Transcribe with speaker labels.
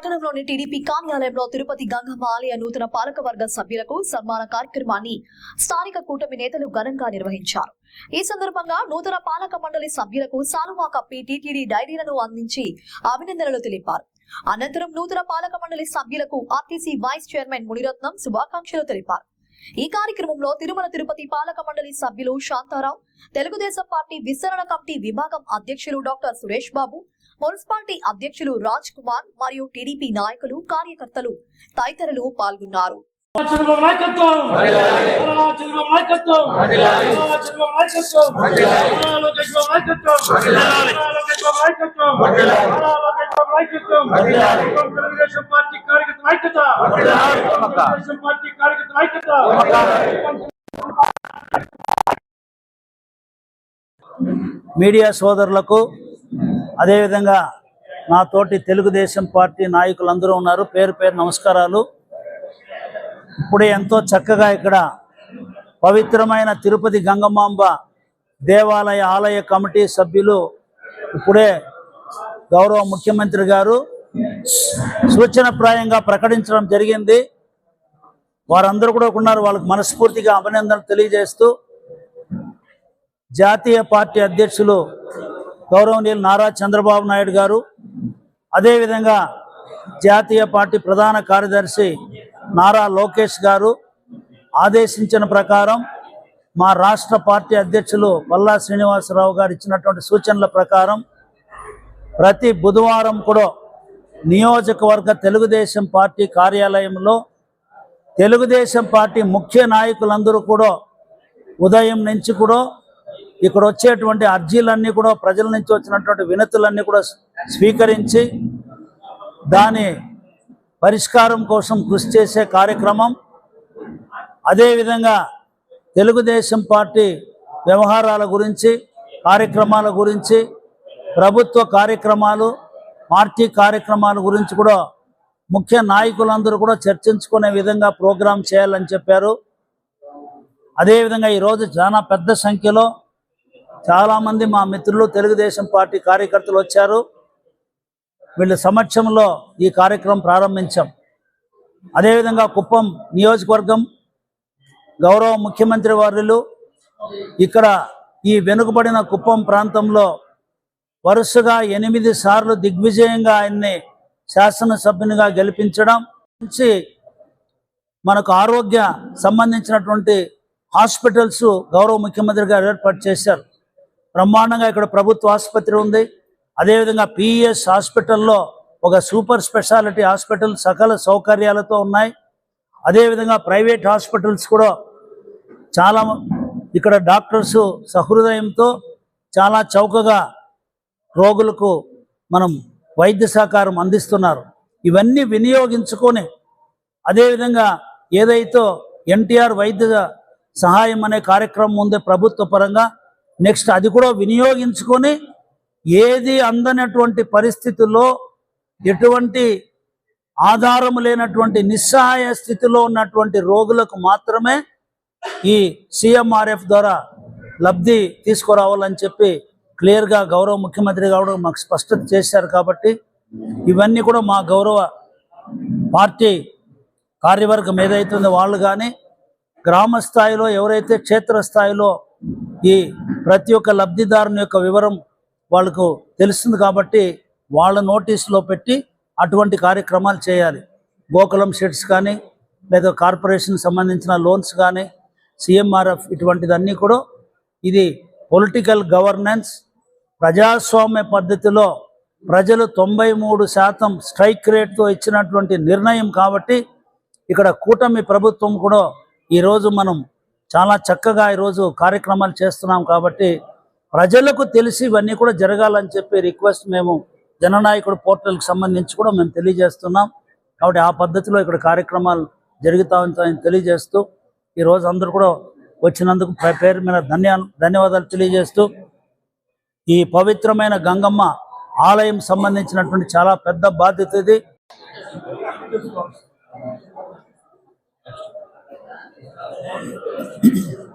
Speaker 1: పట్టణంలోని టీడీపీ కార్యాలయంలో తిరుపతి గంగమ్మ ఆలయ నూతన పాలకవర్గ సభ్యులకు సన్మాన కార్యక్రమాన్ని స్థానిక కూటమి నేతలు ఘనంగా నిర్వహించారు. ఈ సందర్భంగా నూతన పాలక మండలి సభ్యులకు సాలువా కప్పి టీటీడీ డైరీలను అందించి అభినందనలు తెలిపారు. అనంతరం నూతన పాలక మండలి సభ్యులకు ఆర్టీసీ వైస్ చైర్మన్ మునిరత్నం శుభాకాంక్షలు తెలిపారు. ఈ కార్యక్రమంలో తిరుమల తిరుపతి పాలక మండలి సభ్యులు శాంతారావు తెలుగుదేశం పార్టీ విస్తరణ కమిటీ విభాగం అధ్యక్షులు డాక్టర్ సురేష్ బాబు మున్సిపాలిటీ అధ్యక్షులు రాజ్ కుమార్ మరియు టీడీపీ నాయకులు కార్యకర్తలు తదితరులు పాల్గొన్నారు.
Speaker 2: Telugu Desam party Telugu Desam party
Speaker 3: media సోదరులకు అదేవిధంగా నా తోటి తెలుగుదేశం పార్టీ నాయకులందరూ ఉన్నారు. పేరు పేరు నమస్కారాలు. ఇప్పుడే ఎంతో చక్కగా ఇక్కడ పవిత్రమైన తిరుపతి గంగమాంబ దేవాలయ ఆలయ కమిటీ సభ్యులు ఇప్పుడే గౌరవ ముఖ్యమంత్రి గారు సూచనప్రాయంగా ప్రకటించడం జరిగింది. వారందరూ కూడా ఉన్నారు. వాళ్ళకి మనస్ఫూర్తిగా అభినందనలు తెలియజేస్తూ జాతీయ పార్టీ అధ్యక్షులు గౌరవనీయులు నారా చంద్రబాబు నాయుడు గారు అదేవిధంగా జాతీయ పార్టీ ప్రధాన కార్యదర్శి నారా లోకేష్ గారు ఆదేశించిన ప్రకారం మా రాష్ట్ర పార్టీ అధ్యక్షులు పల్లా శ్రీనివాసరావు గారు ఇచ్చినటువంటి సూచనల ప్రకారం ప్రతి బుధవారం కూడా నియోజకవర్గ తెలుగుదేశం పార్టీ కార్యాలయంలో తెలుగుదేశం పార్టీ ముఖ్య నాయకులందరూ కూడా ఉదయం నుంచి కూడా ఇక్కడ వచ్చేటువంటి అర్జీలన్నీ కూడా ప్రజల నుంచి వచ్చినటువంటి వినతులన్నీ కూడా స్వీకరించి దాని పరిష్కారం కోసం కృషి చేసే కార్యక్రమం. అదేవిధంగా తెలుగుదేశం పార్టీ వ్యవహారాల గురించి కార్యక్రమాల గురించి ప్రభుత్వ కార్యక్రమాలు పార్టీ కార్యక్రమాల గురించి కూడా ముఖ్య నాయకులందరూ కూడా చర్చించుకునే విధంగా ప్రోగ్రాం చేయాలని చెప్పారు. అదేవిధంగా ఈరోజు చాలా పెద్ద సంఖ్యలో చాలామంది మా మిత్రులు తెలుగుదేశం పార్టీ కార్యకర్తలు వచ్చారు. వీళ్ళ సమక్షంలో ఈ కార్యక్రమం ప్రారంభించాం. అదేవిధంగా కుప్పం నియోజకవర్గం గౌరవ ముఖ్యమంత్రి వారులు ఇక్కడ ఈ వెనుకబడిన కుప్పం ప్రాంతంలో వరుసగా ఎనిమిది సార్లు దిగ్విజయంగా ఆయన్ని శాసనసభ్యునిగా గెలిపించడం నుంచి మనకు ఆరోగ్య సంబంధించినటువంటి హాస్పిటల్స్ గౌరవ ముఖ్యమంత్రి గారు ఏర్పాటు చేశారు. బ్రహ్మాండంగా ఇక్కడ ప్రభుత్వ ఆసుపత్రి ఉంది. అదేవిధంగా పిఎస్ హాస్పిటల్లో ఒక సూపర్ స్పెషాలిటీ హాస్పిటల్ సకల సౌకర్యాలతో ఉన్నాయి. అదేవిధంగా ప్రైవేట్ హాస్పిటల్స్ కూడా చాలా ఇక్కడ డాక్టర్స్ సహృదయంతో చాలా చౌకగా రోగులకు మనం వైద్య సహకారం అందిస్తున్నారు. ఇవన్నీ వినియోగించుకొని అదేవిధంగా ఏదైతే ఎన్టీఆర్ వైద్య సహాయం అనే కార్యక్రమం ఉందో ప్రభుత్వ పరంగా నెక్స్ట్ అది కూడా వినియోగించుకొని ఏది అందనటువంటి పరిస్థితుల్లో ఎటువంటి ఆధారం లేనటువంటి నిస్సహాయ స్థితిలో ఉన్నటువంటి రోగులకు మాత్రమే ఈ సిఎంఆర్ఎఫ్ ద్వారా లబ్ధి తీసుకురావాలని చెప్పి క్లియర్గా గౌరవ ముఖ్యమంత్రి కావడం మాకు స్పష్టత చేశారు కాబట్టి ఇవన్నీ కూడా మా గౌరవ పార్టీ కార్యవర్గం ఏదైతుందో వాళ్ళు కానీ గ్రామ స్థాయిలో ఎవరైతే క్షేత్రస్థాయిలో ఈ ప్రతి ఒక్క లబ్ధిదారుని యొక్క వివరం వాళ్ళకు తెలుస్తుంది కాబట్టి వాళ్ళ నోటీసులో పెట్టి అటువంటి కార్యక్రమాలు చేయాలి. గోకులం షెడ్స్ కానీ లేదా కార్పొరేషన్ సంబంధించిన లోన్స్ కానీ సిఎంఆర్ఎఫ్ ఇటువంటిదన్నీ కూడా ఇది పొలిటికల్ గవర్నెన్స్ ప్రజాస్వామ్య పద్ధతిలో ప్రజలు తొంభై మూడు శాతం స్ట్రైక్ రేట్తో ఇచ్చినటువంటి నిర్ణయం కాబట్టి ఇక్కడ కూటమి ప్రభుత్వం కూడా ఈరోజు మనం చాలా చక్కగా ఈరోజు కార్యక్రమాలు చేస్తున్నాం కాబట్టి ప్రజలకు తెలిసి ఇవన్నీ కూడా జరగాలని చెప్పి రిక్వెస్ట్ మేము జననాయకుడు పోర్టల్కి సంబంధించి కూడా మేము తెలియజేస్తున్నాం. కాబట్టి ఆ పద్ధతిలో ఇక్కడ కార్యక్రమాలు జరుగుతా ఉంటాయని తెలియజేస్తూ ఈరోజు అందరూ కూడా వచ్చినందుకు పేరు మీద ధన్య ధన్యవాదాలు తెలియజేస్తూ ఈ పవిత్రమైన గంగమ్మ ఆలయం సంబంధించినటువంటి చాలా పెద్ద బాధ్యత ఇది. Thank you.